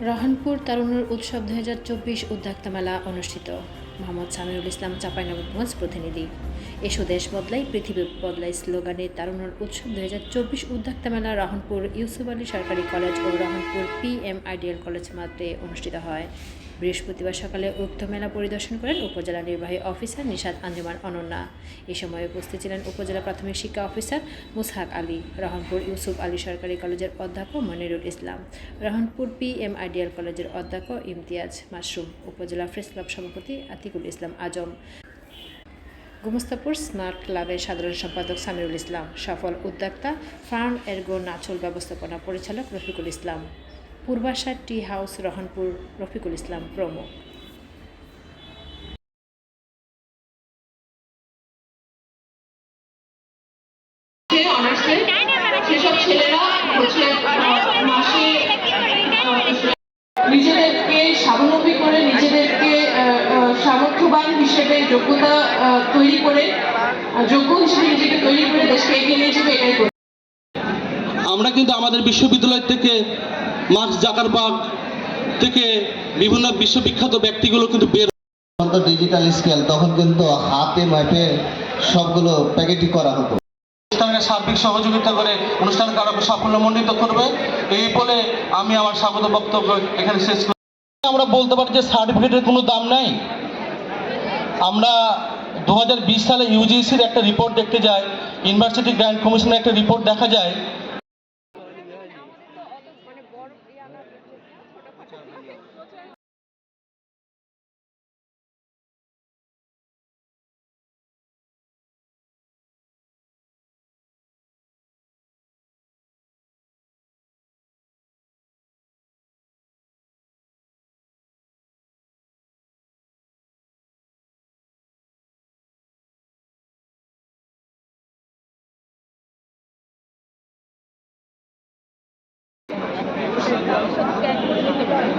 রহনপুর তারুণ্যের উৎসব দু হাজার চব্বিশ উদ্যোক্তা মেলা অনুষ্ঠিত। মোহাম্মদ সামিরুল ইসলাম চাঁপাইনবাবগঞ্জ প্রতিনিধি। এসো দেশ বদলাই পৃথিবী বদলাই স্লোগানে তারুণ্যের উৎসব দু হাজার চব্বিশ উদ্যোক্তা মেলা রহনপুর ইউসুফ আলী সরকারি কলেজ ও Rohanpur P M ideal college মাঠে অনুষ্ঠিত হয়। বৃহস্পতিবার সকালে উক্ত মেলা পরিদর্শন করেন উপজেলা নির্বাহী অফিসার নিশাদ আঞ্জুমান অনন্যা। এ সময় উপস্থিত ছিলেন উপজেলা প্রাথমিক শিক্ষা অফিসার মুসহাক আলী রহনপুর ইউসুফ আলী সরকারি কলেজের অধ্যাপক Monirul Islam Rohanpur P M ideal কলেজের অধ্যক্ষ ইমতিয়াজ মাশরুম, উপজেলা প্রেস ক্লাব সভাপতি আতিকুল ইসলাম আজম। গুমস্তাপুর স্মার্ট ক্লাবের সাধারণ সম্পাদক সামিরুল ইসলাম, সফল উদ্যোক্তা ফার্ম এরগো নাচল ব্যবস্থাপনা পরিচালক রফিকুল ইসলাম। পূর্বাশা টি হাউস রহনপুর রফিকুল ইসলাম প্রমুখ। সেসব ছেলেরা হচ্ছে মাসে নিজেদেরকে স্বাবলম্বী করে নিজেদেরকে সামর্থ্যবান হিসেবে যোগ্যতা আহ, তৈরি করে যোগ্য হিসেবে নিজেকে তৈরি করে দেশকে এগিয়ে নিয়ে যাবে এটাই করি আমরা কিন্তু আমাদের বিশ্ববিদ্যালয় থেকে মার্কস জাকারবার্গ থেকে বিভিন্ন বিশ্ববিখ্যাত ব্যক্তিগুলো কিন্তু বের ডিজিটাল স্কেল তখন কিন্তু হাতে মাপে সবগুলো প্যাকেটিং করা হতো। অনুষ্ঠানের সার্বিক সহযোগিতা করে অনুষ্ঠানকে আরও সাফল্যমণ্ডিত করবে। এই বলে আমি আমার স্বাগত বক্তব্য এখানে শেষ করি। আমরা বলতে পারি যে সার্টিফিকেটের কোনো দাম নাই। আমরা দু হাজার বিশ সালে ইউজিসির একটা রিপোর্ট দেখতে যাই ইউনিভার্সিটি গ্র্যান্ড কমিশনের একটা রিপোর্ট দেখা যায়। আচ্ছা, ছোট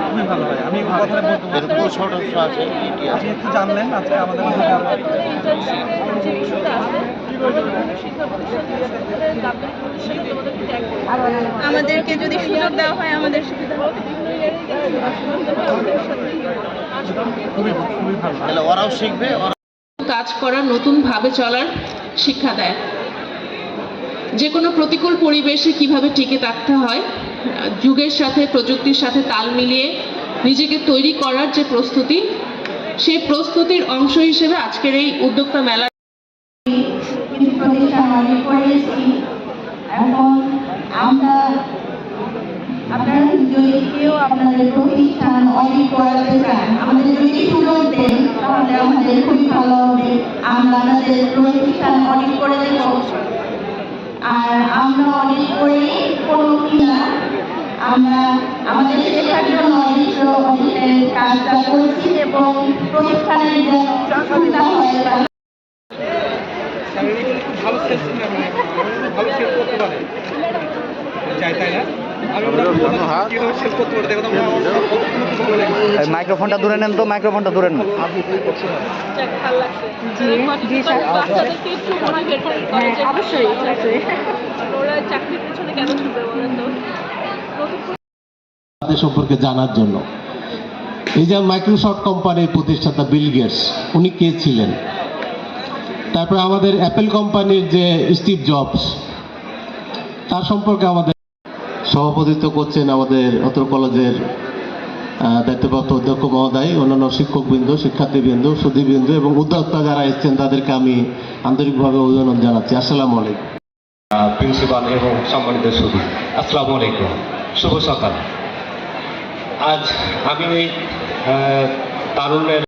খুবই ভালো হয়। আমি কথাটা বলতে এরকম ছোট আছে? আপনি একটু জানলেন আজকে আমাদের আমাদেরকে যদি সুযোগ দেওয়া হয় আমাদের সুবিধা হবে। খুবই খুবই ভালো। তাহলে ওরাও শিখবে ওরা কাজ করার নতুনভাবে চলার শিক্ষা দেয়। যে কোনো প্রতিকূল পরিবেশে কীভাবে টিকে থাকতে হয় যুগের সাথে, প্রযুক্তির সাথে তাল মিলিয়ে নিজেকে তৈরি করার যে প্রস্তুতি, সেই প্রস্তুতির অংশ হিসেবে আজকের এই উদ্যোক্তা মেলা আমরা আমাদের প্রতিষ্ঠান অনেক করে দেব। আর আমরা অনেক করে কোনো কিনা আমরা আমাদের শেখার জন্য অনেক অনেকের কাজটা করছি এবং প্রতিষ্ঠানের যে সুবিধা হয় ভালো সেল করতে পারে। যাই তাই না? আমি কীভাবে সেল করতে পারে? দেখো তো আমরা কতক্ষণ কিছু বলে এই মাইক্রোফোনটা দূরে নেন তো মাইক্রোফোনটা দূরে নেন। অবশ্যই তো? তাদের সম্পর্কে জানার জন্য। এই যে মাইক্রোসফট কোম্পানির প্রতিষ্ঠাতা বিল গেটস উনি কে ছিলেন? তারপরে আমাদের অ্যাপেল কোম্পানির যে স্টিভ জবস তার সম্পর্কে আমাদের সভাপতিত্ব করছেন আমাদের অত্র কলেজের দায়িত্বপ্রাপ্ত অধ্যক্ষ মহোদয়, অন্যান্য শিক্ষকবৃন্দ, শিক্ষার্থীবৃন্দ, সুধীবৃন্দ এবং উদ্যোক্তা যারা এসছেন, তাদেরকে আমি আন্তরিকভাবে অভিনন্দন জানাচ্ছি। আসসালামু আলাইকুম। প্রিন্সিপাল এবং সম্মানিত সুদী আসসালামু আলাইকুম। শুভ সকাল। আজ আমি তারুণের